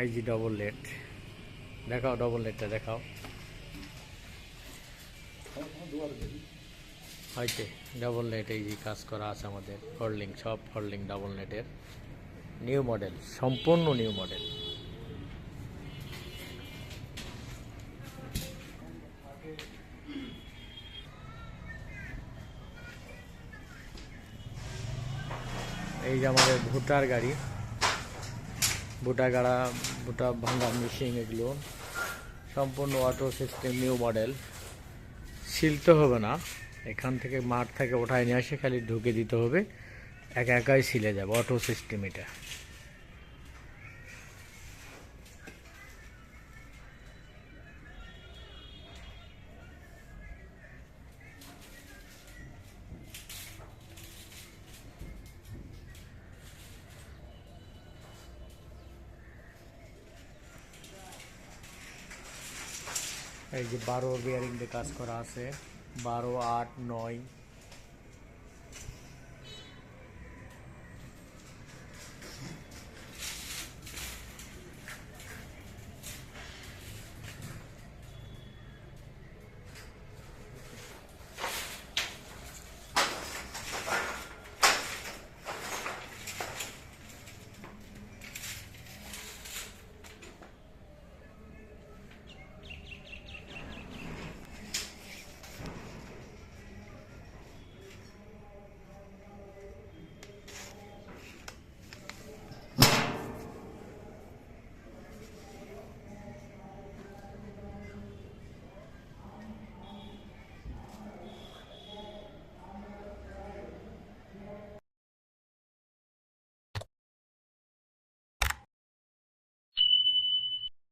এই যে double late দেখাও ডবল লেটটা দেখাও। হয়েছে ডবল নেট এই যে কাজ করা আছে আমাদের। ফোল্ডিং সব ফোল্ডিং ডবল নেটের নিউ মডেল সম্পূর্ণ নিউ মডেল এই যে আমাদের ভুট্টার গাড়ি। ভুটা গাড়া ভুটা ভাঙা মেশিন এগুলো, সম্পূর্ণ অটো সিস্টেম নিউ মডেল শিলতে হবে না, এখান থেকে মাঠ থেকে ওঠায় নিয়ে আসে, খালি ঢুকে দিতে হবে। একা একাই সিলে যাবে অটো সিস্টেম এটা। এই যে বারো বিয়ারিং দিয়ে কাজ করা আছে বারো আট নয়